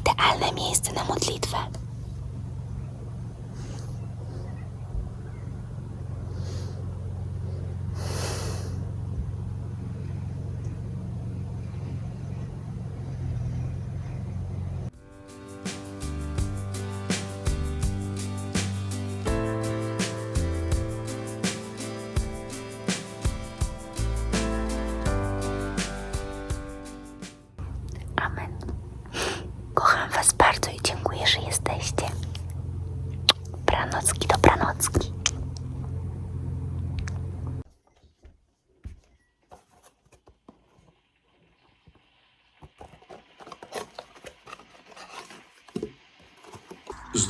Idealne miejsce na modlitwę.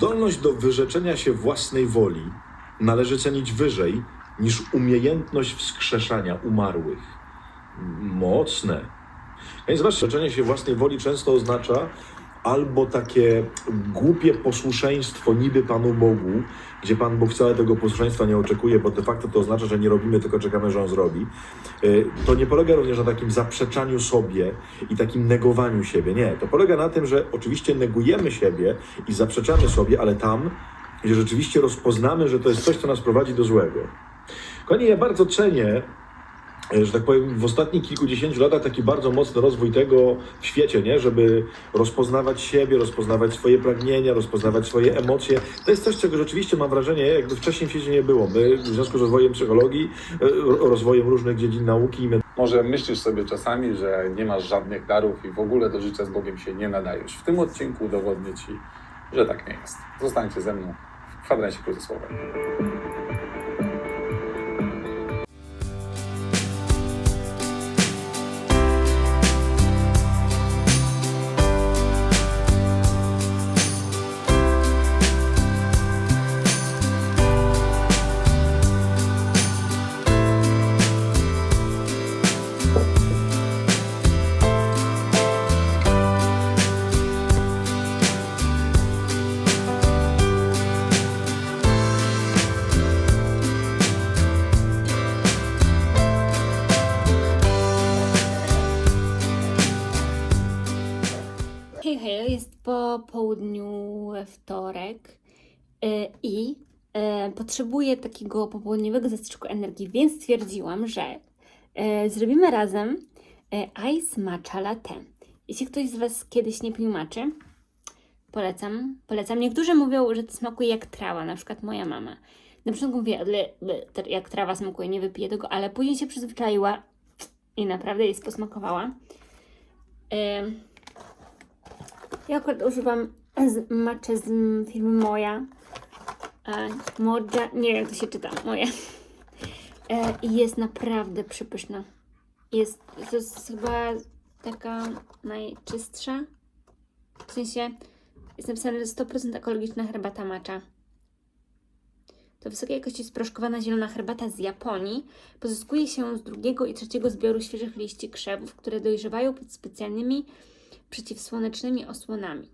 Zdolność do wyrzeczenia się własnej woli należy cenić wyżej niż umiejętność wskrzeszania umarłych. Mocne. Więc zobaczcie, wyrzeczenie się własnej woli często oznacza albo takie głupie posłuszeństwo niby Panu Bogu, gdzie Pan Bóg wcale tego posłuszeństwa nie oczekuje, bo de facto to oznacza, że nie robimy, tylko czekamy, że On zrobi. Y, To nie polega również na takim zaprzeczaniu sobie i takim negowaniu siebie. Nie, to polega na tym, że oczywiście negujemy siebie i zaprzeczamy sobie, ale tam, gdzie rzeczywiście rozpoznamy, że to jest coś, co nas prowadzi do złego. Kochani, ja bardzo cenię że tak powiem, w ostatnich kilkudziesięciu latach taki bardzo mocny rozwój tego w świecie, nie? żeby rozpoznawać siebie, rozpoznawać swoje pragnienia, rozpoznawać swoje emocje. To jest coś, czego rzeczywiście mam wrażenie, jakby wcześniej w świecie nie było. My w związku z rozwojem psychologii, e, ro- rozwojem różnych dziedzin nauki, my Może myślisz sobie czasami, że nie masz żadnych darów i w ogóle do życia z Bogiem się nie nadajesz. W tym odcinku udowodnię Ci, że tak nie jest. Zostańcie ze mną w kwadransie kryzysowym. Po południu we wtorek e, i e, potrzebuję takiego popołudniowego zastrzyku energii, więc stwierdziłam, że e, zrobimy razem ice matcha latte. Jeśli ktoś z Was kiedyś nie pił matchy, polecam, polecam. Niektórzy mówią, że to smakuje jak trawa, na przykład moja mama. Na początku mówię, jak trawa smakuje, nie wypiję tego, ale później się przyzwyczaiła i naprawdę jej posmakowała. Ja akurat używam z z firmy Moja. E, Moja, nie wiem jak to się czyta, Moja. E, I jest naprawdę przepyszna. Jest, to jest chyba taka najczystsza. W sensie jest napisane, że 100% ekologiczna herbata matcha. To wysokiej jakości sproszkowana zielona herbata z Japonii pozyskuje się z drugiego i trzeciego zbioru świeżych liści krzewów, które dojrzewają pod specjalnymi przeciwsłonecznymi osłonami.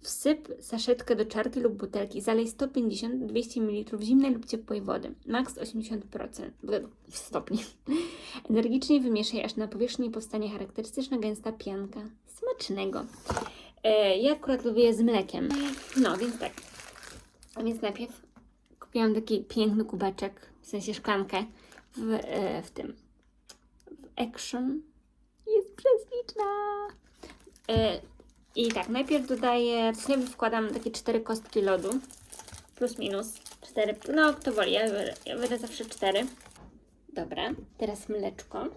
Wsyp saszetkę do czarki lub butelki, zalej 150-200 ml zimnej lub ciepłej wody, maks 80% w- stopni. Energicznie wymieszaj, aż na powierzchni powstanie charakterystyczna gęsta pianka. Smacznego. E, ja akurat lubię z mlekiem. No, więc tak. A więc najpierw kupiłam taki piękny kubeczek, w sensie szklankę w, e, w tym, w Action jest prześliczna. E, I tak, najpierw dodaję, w najpierw wkładam takie cztery kostki lodu, plus minus cztery, no kto woli, ja ja zawsze cztery. Dobra, teraz mleczko.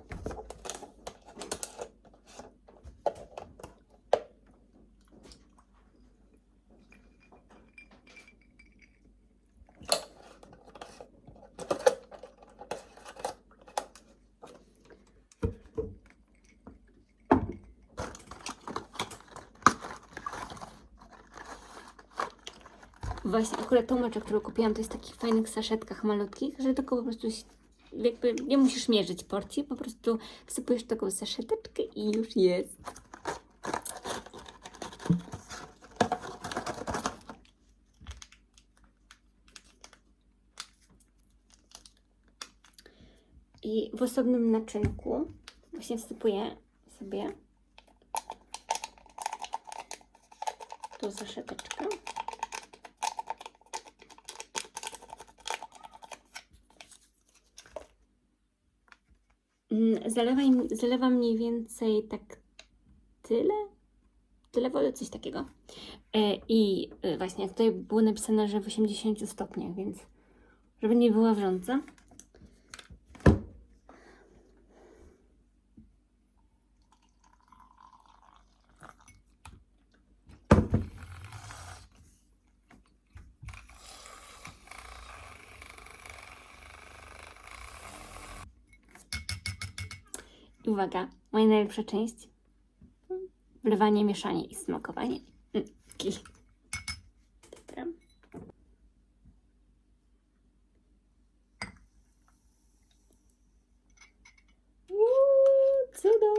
Właśnie akurat tą którą kupiłam, to jest w takich fajnych saszetkach malutkich, że tylko po prostu jakby nie musisz mierzyć porcji, po prostu wsypujesz taką saszeteczkę i już jest. I w osobnym naczynku właśnie wsypuję sobie Tu saszeteczka. Zalewaj, zalewam mniej więcej tak tyle, tyle wody, coś takiego. E, I e, właśnie tutaj było napisane, że w 80 stopniach, więc żeby nie była wrząca. I uwaga, moja najlepsza część. Wlewanie, mieszanie i smakowanie. Mm. Dobra. Cudo!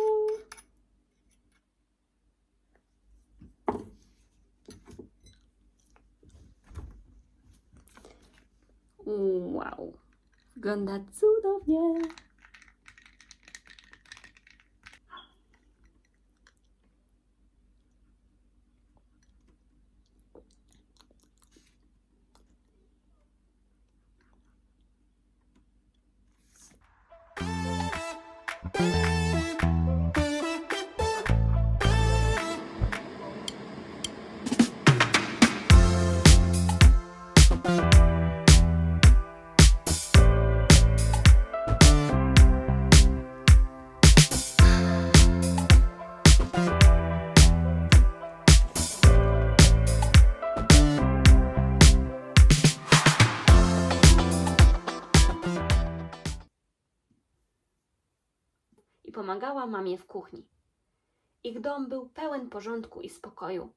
Wow, wygląda cudownie. Pomagała mamie w kuchni. Ich dom był pełen porządku i spokoju.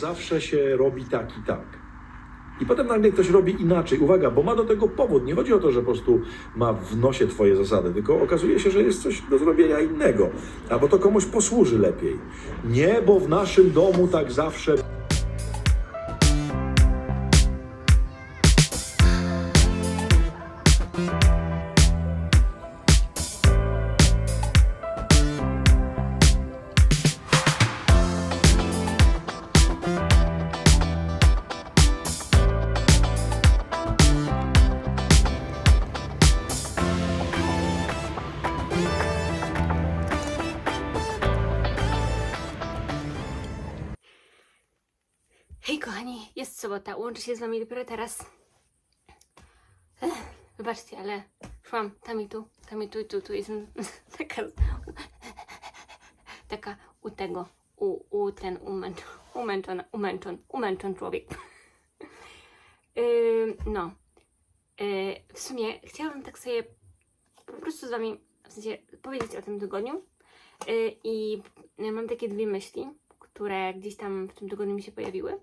Zawsze się robi tak i tak. I potem nagle ktoś robi inaczej. Uwaga, bo ma do tego powód. Nie chodzi o to, że po prostu ma w nosie twoje zasady, tylko okazuje się, że jest coś do zrobienia innego. Albo to komuś posłuży lepiej. Nie, bo w naszym domu tak zawsze. Sobota, łączę się z wami dopiero teraz. Ech, wybaczcie, ale szłam tam i tu, tam i tu i tu, tu jestem taka, taka u tego, u, u ten umęczona, umęczona, umęczon, umęczon człowiek. Yy, no, E, w sumie chciałabym tak sobie po prostu z Wami w sensie powiedzieć o tym tygodniu. E, I mam takie dwie myśli, które gdzieś tam w tym tygodniu mi się pojawiły.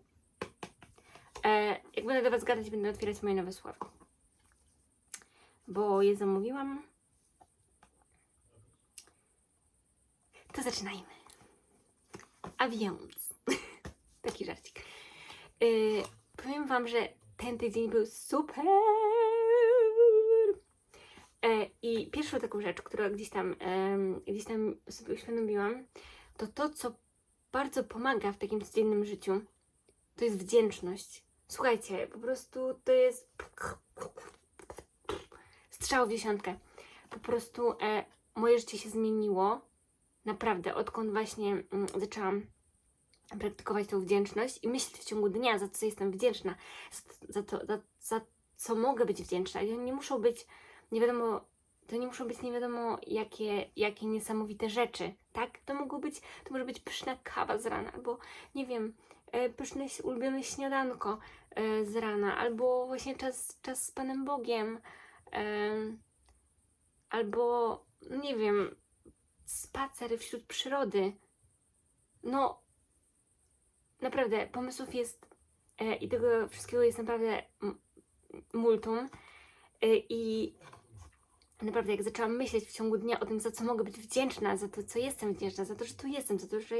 E, jak będę do Was gadać, będę otwierać moje nowe sławki. Bo je zamówiłam. To zaczynajmy. A więc, taki żarcik. Yy, powiem Wam, że ten tydzień był super. E, I pierwszą taką rzecz, którą gdzieś tam, em, gdzieś tam sobie uświadomiłam, to to, co bardzo pomaga w takim codziennym życiu, to jest wdzięczność. Słuchajcie, po prostu to jest strzał w dziesiątkę. Po prostu e, moje życie się zmieniło. Naprawdę, odkąd właśnie mm, zaczęłam praktykować tą wdzięczność i myśleć w ciągu dnia, za co jestem wdzięczna, za, to, za, za co mogę być wdzięczna. I nie muszą być, nie wiadomo, to nie muszą być nie wiadomo jakie, jakie niesamowite rzeczy, tak? To mogą być, to może być pyszna kawa z rana, albo nie wiem, pyszne ś- ulubione śniadanko e, z rana, albo właśnie czas, czas z Panem Bogiem, em, albo nie wiem, spacer wśród przyrody. No, naprawdę, pomysłów jest e, i tego wszystkiego jest naprawdę multum. E, I naprawdę, jak zaczęłam myśleć w ciągu dnia o tym, za co mogę być wdzięczna, za to, co jestem wdzięczna, za to, że tu jestem, za to, że,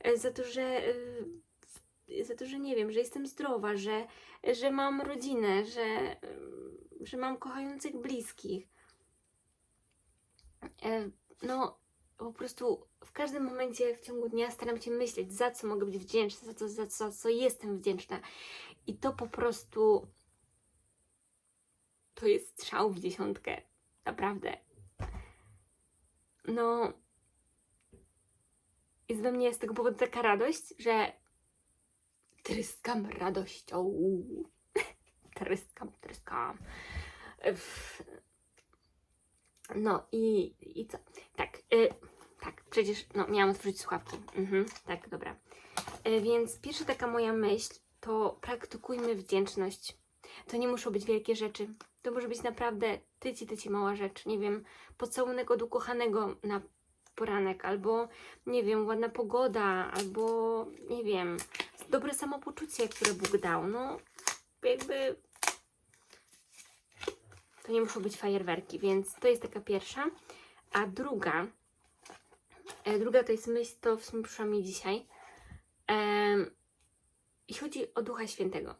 e, za to, że, e, za to, że nie wiem, że jestem zdrowa, że, że mam rodzinę, że, że mam kochających bliskich. E, No, po prostu w każdym momencie w ciągu dnia staram się myśleć, za co mogę być wdzięczna, za co, za co, za co jestem wdzięczna. I to po prostu to jest strzał w dziesiątkę. Naprawdę. No. Jest we mnie z tego powodu taka radość, że tryskam radością. tryskam, tryskam. No i, i co? Tak, y, tak, przecież no, miałam otworzyć słuchawki. Mhm, tak, dobra. Y, więc pierwsza taka moja myśl to praktykujmy wdzięczność. To nie muszą być wielkie rzeczy. To może być naprawdę tyci, tyci mała rzecz. Nie wiem, pocałunek od ukochanego na poranek, albo nie wiem, ładna pogoda, albo nie wiem, dobre samopoczucie, które Bóg dał. No, jakby to nie muszą być fajerwerki, więc to jest taka pierwsza. A druga, e, druga to jest myśl, to w sumie przyszła mi dzisiaj. Em, I chodzi o Ducha Świętego.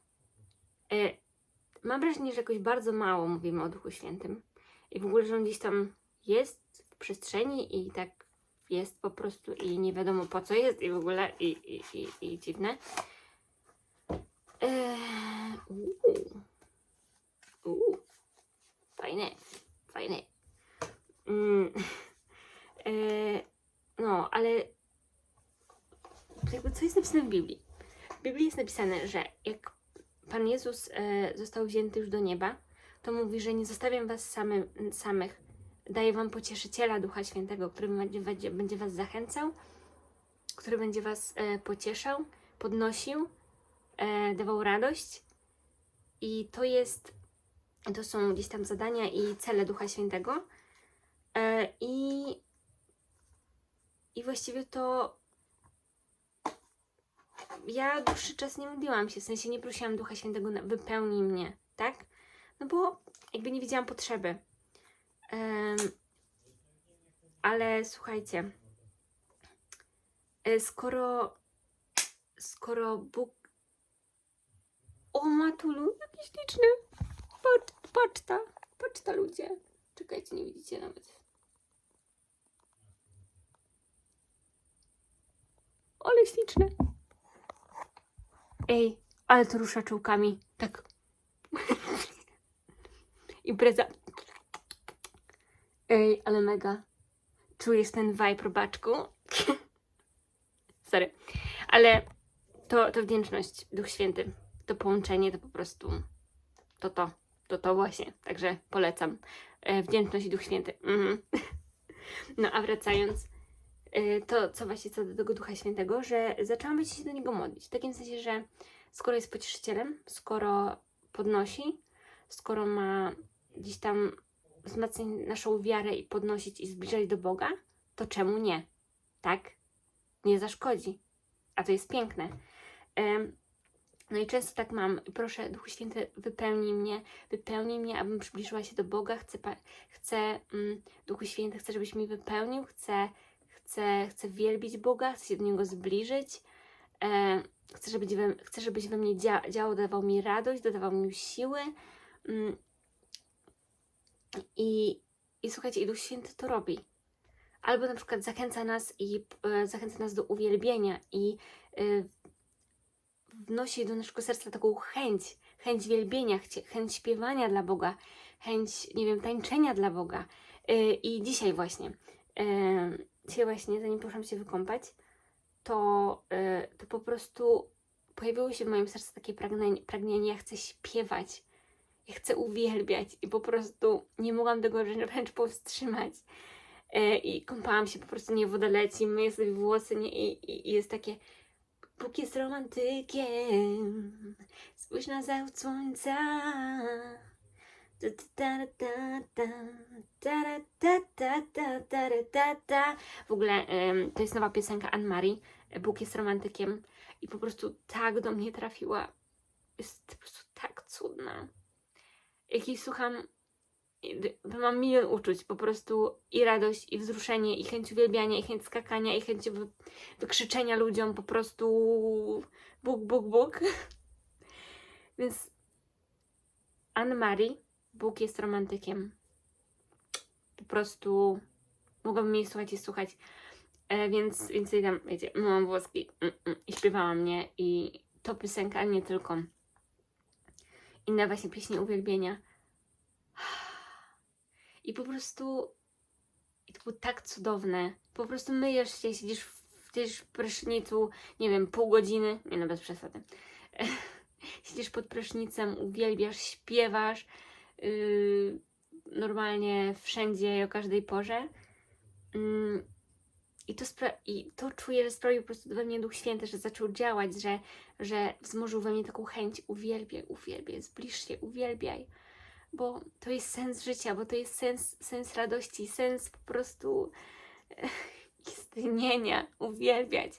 E, mam wrażenie, że jakoś bardzo mało mówimy o Duchu Świętym. I w ogóle, że on gdzieś tam jest w przestrzeni i tak jest po prostu i nie wiadomo po co jest i w ogóle i, i, i, i dziwne. Eee, uuu. Uuu. Fajne, fajne. Mm. Eee, no, ale jakby co jest napisane w Biblii? W Biblii jest napisane, że jak Pan Jezus e, został wzięty już do nieba, to mówi, że nie zostawiam was samych. Daję wam pocieszyciela Ducha Świętego, który będzie, będzie, was zachęcał, który będzie was e, pocieszał, podnosił, e, dawał radość. I to jest, to są gdzieś tam zadania i cele Ducha Świętego. E, I, I właściwie to ja dłuższy czas nie modliłam się, w sensie nie prosiłam Ducha Świętego, wypełnij mnie, tak? No bo jakby nie widziałam potrzeby. Ale słuchajcie, e, skoro, skoro Bóg. O, Matulu, jaki śliczny. Pocz, poczta, poczta ludzie. Czekajcie, nie widzicie nawet. Ale śliczne. Ej, ale to rusza czułkami. Tak. Impreza. Ej, ale mega. Czujesz ten vibe, robaczku? Sorry. Ale to, to wdzięczność, Duch Święty. To połączenie to po prostu to to. To to właśnie. Także polecam. E, wdzięczność i Duch Święty. Mhm. No a wracając, e, to co właśnie co do tego Ducha Świętego, że zaczęłam być się do Niego modlić. W takim sensie, że skoro jest pocieszycielem, skoro podnosi, skoro ma gdzieś tam wzmacniać naszą wiarę i podnosić i zbliżać do Boga, to czemu nie? Tak? Nie zaszkodzi. A to jest piękne. No i często tak mam. Proszę, Duchu Święty, wypełnij mnie, wypełnij mnie, abym przybliżyła się do Boga. Chcę, chcę mm, Duchu Święty, chcę, żebyś mi wypełnił. Chcę, chcę, chcę wielbić Boga, chcę się do Niego zbliżyć. Chcę, żebyś we, chcę, żebyś we mnie dzia, działał, dawał mi radość, dodawał mi siły. I, I słuchajcie, i Duch Święty to robi. Albo na przykład zachęca nas i e, zachęca nas do uwielbienia i e, wnosi do naszego serca taką chęć, chęć wielbienia, chęć śpiewania dla Boga, chęć, nie wiem, tańczenia dla Boga. E, I dzisiaj właśnie, e, dzisiaj właśnie, zanim poszłam się wykąpać, to, e, to po prostu pojawiło się w moim sercu takie pragnienie, pragnienie ja chcę śpiewać, chcę uwielbiać i po prostu nie mogłam tego wręcz powstrzymać. E, I kąpałam się, po prostu nie woda leci, myję sobie włosy nie, i, i, i jest takie Bóg jest romantykiem, spójrz na zachód słońca. W ogóle to jest nowa piosenka Anne-Marie, Bóg jest romantykiem i po prostu tak do mnie trafiła. Jest po prostu tak cudna. Jak jej słucham, mam milion uczuć, po prostu i radość, i wzruszenie, i chęć uwielbiania, i chęć skakania, i chęć wy, wykrzyczenia ludziom, po prostu Bóg, Bóg, Bóg. Więc Anne-Marie, Bóg jest romantykiem. Po prostu mogłabym jej słuchać i słuchać. E, więc, więc tam, wiecie, myłam włoski mm, mm, i śpiewała mnie i to piosenka, ale nie tylko. Inne właśnie pieśni uwielbienia. I po prostu i to było tak cudowne. Po prostu myjesz się, siedzisz w, siedzisz w prysznicu, nie wiem, pół godziny, nie no bez przesady. siedzisz pod prysznicem, uwielbiasz, śpiewasz yy, normalnie wszędzie o każdej porze. Ym, i to, I to czuję, że sprawił po prostu we mnie Duch Święty, że zaczął działać, że, że wzmożył we mnie taką chęć uwielbiaj, uwielbiaj, zbliż się, uwielbiaj bo to jest sens życia, bo to jest sens, sens radości, sens po prostu istnienia, uwielbiać.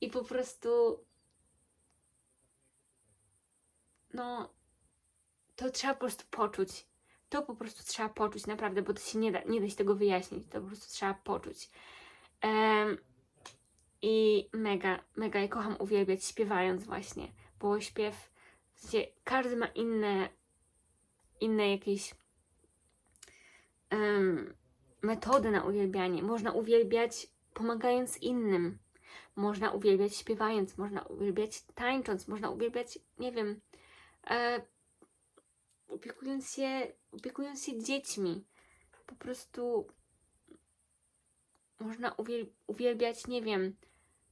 I po prostu, no, to trzeba po prostu poczuć. To po prostu trzeba poczuć, naprawdę, bo to się nie da, nie da się tego wyjaśnić, to po prostu trzeba poczuć. Em, I mega, mega, ja kocham uwielbiać śpiewając właśnie, bo śpiew, w sensie, każdy ma inne inne jakieś em, metody na uwielbianie. Można uwielbiać pomagając innym. Można uwielbiać śpiewając, można uwielbiać tańcząc, można uwielbiać, nie wiem, e, opiekując, się, opiekując się dziećmi. Po prostu można uwiel- uwielbiać, nie wiem,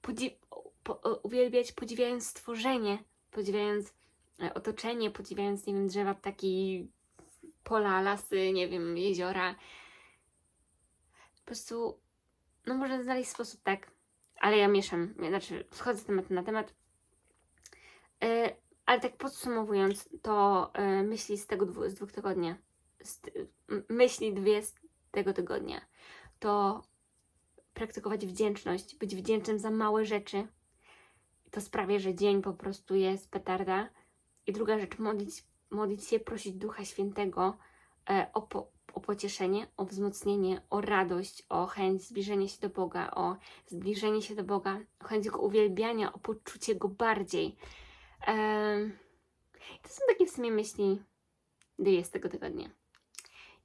podzi- po, uwielbiać podziwiając stworzenie, podziwiając e, otoczenie, podziwiając, nie wiem, drzewa, ptaki, pola, lasy, nie wiem, jeziora. Po prostu, no można znaleźć sposób tak, ale ja mieszam, znaczy wchodzę z tematu na temat. E, ale tak podsumowując, to e, myśli z tego z dwóch tygodnia, z, myśli dwie z tego tygodnia, to praktykować wdzięczność, być wdzięcznym za małe rzeczy. To sprawia, że dzień po prostu jest petarda. I druga rzecz, modlić, modlić się, prosić Ducha Świętego e, o, po, o pocieszenie, o wzmocnienie, o radość, o chęć zbliżenia się do Boga, o zbliżenie się do Boga, o chęć Go uwielbiania, o poczucie Go bardziej. To są takie w sumie myśli dwie z tego tygodnia.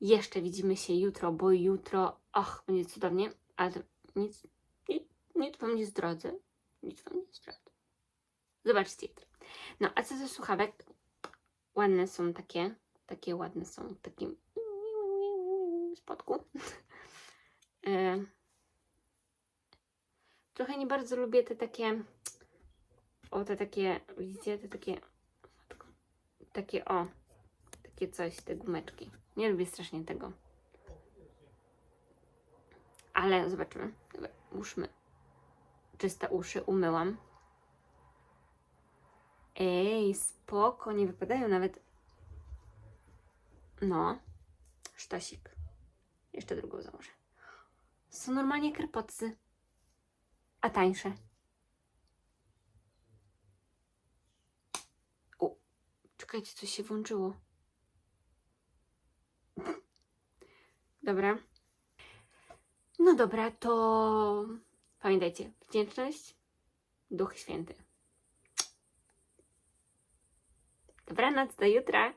Jeszcze widzimy się jutro, bo jutro, och, będzie cudownie, ale nic, nic, nic Wam nie zdradzę. Nic Wam nie zdradzę. Zobaczcie jutro. No, a co do słuchawek? Ładne są takie, takie ładne są w takim spodku. E, Trochę nie bardzo lubię te takie, o te takie, widzicie, te takie, takie o, takie coś, te gumeczki. Nie lubię strasznie tego. Ale zobaczymy. Uszmy. Czyste uszy umyłam. Ej, spoko, nie wypadają nawet. No, sztosik. Jeszcze drugą założę. Są normalnie krepocy. A tańsze. O, czekajcie, coś się włączyło. Dobra. No dobra, to pamiętajcie, wdzięczność, Duch Święty. Dobranoc, do jutra.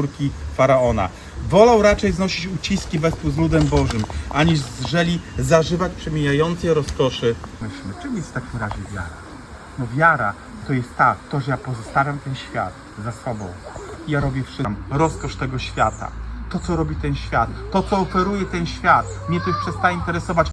Córki faraona. Wolał raczej znosić uciski wespół z ludem Bożym, aniżeli zażywać przemijającej rozkoszy. Myślmy, czym jest w takim razie wiara? No wiara to jest ta, to, że ja pozostawiam ten świat za sobą. Ja robię wszystko, rozkosz tego świata. To, co robi ten świat, to, co oferuje ten świat, mnie to już przestaje interesować.